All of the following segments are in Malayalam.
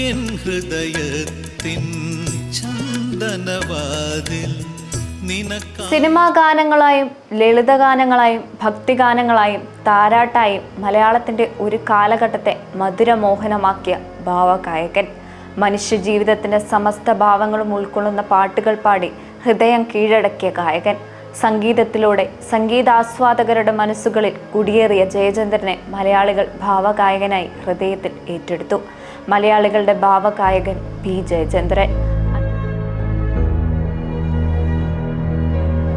എൻ ഹൃദയത്തിൻ ചന്ദനവാതിൽ ഗാനങ്ങളായും സിനിമാ ഗാനങ്ങളായും ലളിതഗാനങ്ങളായും ഭക്തിഗാനങ്ങളായും താരാട്ടായും മലയാളത്തിന്റെ ഒരു കാലഘട്ടത്തെ മധുരമോഹനമാക്കിയ ഭാവഗായകൻ. മനുഷ്യജീവിതത്തിന്റെ സമസ്ത ഭാവങ്ങളും ഉൾക്കൊള്ളുന്ന പാട്ടുകൾ പാടി ഹൃദയം കീഴടക്കിയ ഗായകൻ. സംഗീതത്തിലൂടെ സംഗീതാസ്വാദകരുടെ മനസ്സുകളിൽ കുടിയേറിയ ജയചന്ദ്രനെ മലയാളികൾ ഭാവഗായകനായി ഹൃദയത്തിൽ ഏറ്റെടുത്തു. മലയാളികളുടെ ഭാവഗായകൻ പി ജയചന്ദ്രൻ.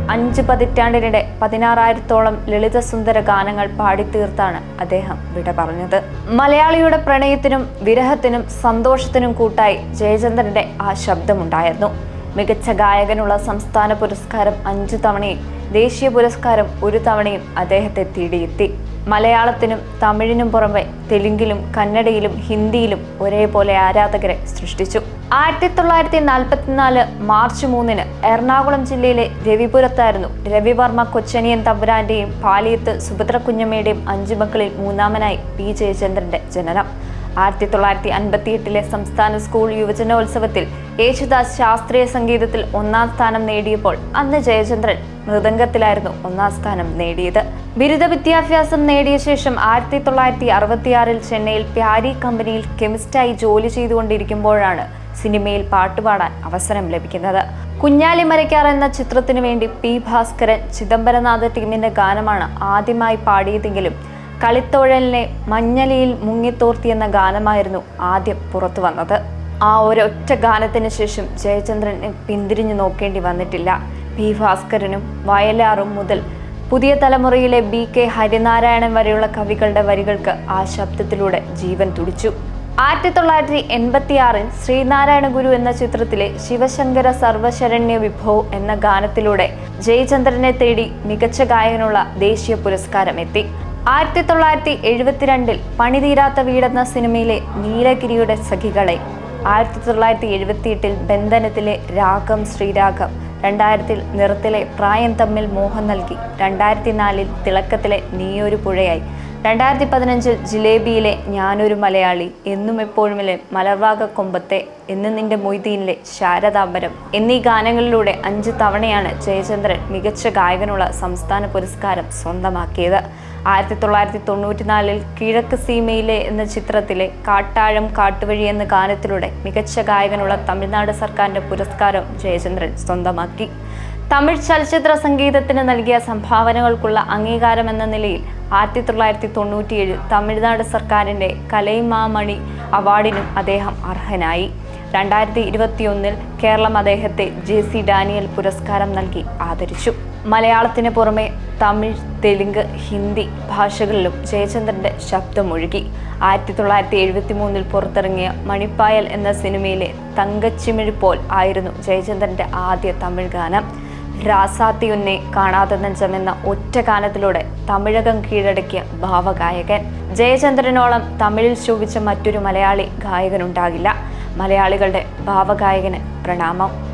അഞ്ച് പതിറ്റാണ്ടിനിടെ പതിനാറായിരത്തോളം ലളിതസുന്ദര ഗാനങ്ങൾ പാടിത്തീർത്താണ് അദ്ദേഹം വിട പറഞ്ഞത്. മലയാളിയുടെ പ്രണയത്തിനും വിരഹത്തിനും സന്തോഷത്തിനും കൂട്ടായി ജയചന്ദ്രന്റെ ആ ശബ്ദമുണ്ടായിരുന്നു. മികച്ച ഗായകനുള്ള സംസ്ഥാന പുരസ്കാരം അഞ്ചു തവണയും ദേശീയ പുരസ്കാരം ഒരു തവണയും അദ്ദേഹത്തെ തേടിയെത്തി. മലയാളത്തിനും തമിഴിനും പുറമെ തെലുങ്കിലും കന്നഡയിലും ഹിന്ദിയിലും ഒരേപോലെ ആരാധകരെ സൃഷ്ടിച്ചു. ആയിരത്തി തൊള്ളായിരത്തി നാൽപ്പത്തിനാല് മാർച്ച് മൂന്നിന് എറണാകുളം ജില്ലയിലെ രവിപുരത്തായിരുന്നു രവിവർമ്മ കൊച്ചനിയൻ തമ്പുരാന്റെയും പാലിയത്ത് സുഭദ്ര കുഞ്ഞമ്മയുടെയും അഞ്ചു മക്കളിൽ മൂന്നാമനായി പി. ജയചന്ദ്രന്റെ ജനനം. ആയിരത്തി തൊള്ളായിരത്തി അൻപത്തി എട്ടിലെ സംസ്ഥാന സ്കൂൾ യുവജനോത്സവത്തിൽ യേശുദാസ് ശാസ്ത്രീയ സംഗീതത്തിൽ ഒന്നാം സ്ഥാനം നേടിയപ്പോൾ അന്ന് ജയചന്ദ്രൻ മൃദംഗത്തിലായിരുന്നു ഒന്നാം സ്ഥാനം നേടിയത്. ബിരുദ വിദ്യാഭ്യാസം നേടിയ ശേഷം ആയിരത്തി തൊള്ളായിരത്തി അറുപത്തിയാറിൽ ചെന്നൈയിൽ പ്യാരി കമ്പനിയിൽ കെമിസ്റ്റായി ജോലി ചെയ്തുകൊണ്ടിരിക്കുമ്പോഴാണ് സിനിമയിൽ പാട്ടുപാടാൻ അവസരം ലഭിക്കുന്നത്. കുഞ്ഞാലി മരയ്ക്കാർ എന്ന ചിത്രത്തിനു വേണ്ടി പി ഭാസ്കരൻ ചിദംബരനാഥ ടീമിന്റെ ഗാനമാണ് ആദ്യമായി പാടിയതെങ്കിലും കളിത്തോഴലിനെ മഞ്ഞലിയിൽ മുങ്ങിത്തോർത്തി എന്ന ഗാനമായിരുന്നു ആദ്യം പുറത്തു വന്നത്. ആ ഒരൊറ്റ ഗാനത്തിന് ശേഷം ജയചന്ദ്രനെ പിന്തിരിഞ്ഞു നോക്കേണ്ടി വന്നിട്ടില്ല. പി ഭാസ്കരനും വയലാറും മുതൽ പുതിയ തലമുറയിലെ ബി കെ ഹരിനാരായണൻ വരെയുള്ള കവികളുടെ വരികൾക്ക് ആ ശബ്ദത്തിലൂടെ ജീവൻ തുടിച്ചു. ആയിരത്തി തൊള്ളായിരത്തി എൺപത്തി ആറിൽ ശ്രീനാരായണ ഗുരു എന്ന ചിത്രത്തിലെ ശിവശങ്കര സർവശരണ്യ വിഭവ് എന്ന ഗാനത്തിലൂടെ ജയചന്ദ്രനെ തേടി മികച്ച ഗായകനുള്ള ദേശീയ പുരസ്കാരം എത്തി ആയിരത്തി തൊള്ളായിരത്തി എഴുപത്തിരണ്ടിൽ പണിതീരാത്ത വീടെന്ന സിനിമയിലെ നീലഗിരിയുടെ സഖികളെ. ആയിരത്തി തൊള്ളായിരത്തി എഴുപത്തിയെട്ടിൽ ബന്ധനത്തിലെ രാഗം ശ്രീരാഗം രണ്ടായിരത്തിൽ നിറത്തിലെ പ്രായം തമ്മിൽ മോഹം നൽകി രണ്ടായിരത്തി നാലിൽ തിളക്കത്തിലെ നീയൊരു പുഴയായി. രണ്ടായിരത്തി പതിനഞ്ചിൽ ജിലേബിയിലെ ഞാനൊരു മലയാളി എന്നും എപ്പോഴുമിലെ മലർവാക കൊമ്പത്തെ എന്ന് നിന്റെ മൊയ്തീനിലെ ശാരദാംബരം എന്നീ ഗാനങ്ങളിലൂടെ അഞ്ച് തവണയാണ് ജയചന്ദ്രൻ മികച്ച ഗായകനുള്ള സംസ്ഥാന പുരസ്കാരം സ്വന്തമാക്കിയത്. ആയിരത്തി തൊള്ളായിരത്തി തൊണ്ണൂറ്റിനാലിൽ കിഴക്ക് സീമയിലെ എന്ന ചിത്രത്തിലെ കാട്ടാഴം കാട്ടുവഴി എന്ന ഗാനത്തിലൂടെ മികച്ച ഗായകനുള്ള തമിഴ്നാട് സർക്കാരിന്റെ പുരസ്കാരം ജയചന്ദ്രൻ സ്വന്തമാക്കി. തമിഴ് ചലച്ചിത്ര സംഗീതത്തിന് നൽകിയ സംഭാവനകൾക്കുള്ള അംഗീകാരം എന്ന നിലയിൽ ആയിരത്തി തൊള്ളായിരത്തി തൊണ്ണൂറ്റിയേഴ് തമിഴ്നാട് സർക്കാരിന്റെ കലൈമാമണി അവാർഡിനും അദ്ദേഹം അർഹനായി. രണ്ടായിരത്തി ഇരുപത്തിയൊന്നിൽ കേരളം അദ്ദേഹത്തെ ജെ സി ഡാനിയൽ പുരസ്കാരം നൽകി ആദരിച്ചു. മലയാളത്തിന് പുറമെ തമിഴ് തെലുങ്ക് ഹിന്ദി ഭാഷകളിലും ജയചന്ദ്രന്റെ ശബ്ദമൊഴുകി. ആയിരത്തി തൊള്ളായിരത്തി എഴുപത്തി മൂന്നിൽ പുറത്തിറങ്ങിയ മണിപ്പായൽ എന്ന സിനിമയിലെ തങ്കച്ചിമിഴിപ്പോൽ ആയിരുന്നു ജയചന്ദ്രന്റെ ആദ്യ തമിഴ് ഗാനം. രാസാത്തിയുന്നെ കാണാതെ നെഞ്ചം എന്ന ഒറ്റ ഗാനത്തിലൂടെ തമിഴകം കീഴടക്കിയ ഭാവഗായകൻ. ജയചന്ദ്രനോളം തമിഴിൽ ശോഭിച്ച മറ്റൊരു മലയാളി ഗായകനുണ്ടാകില്ല. മലയാളികളുടെ ഭാവഗായകന് പ്രണാമം.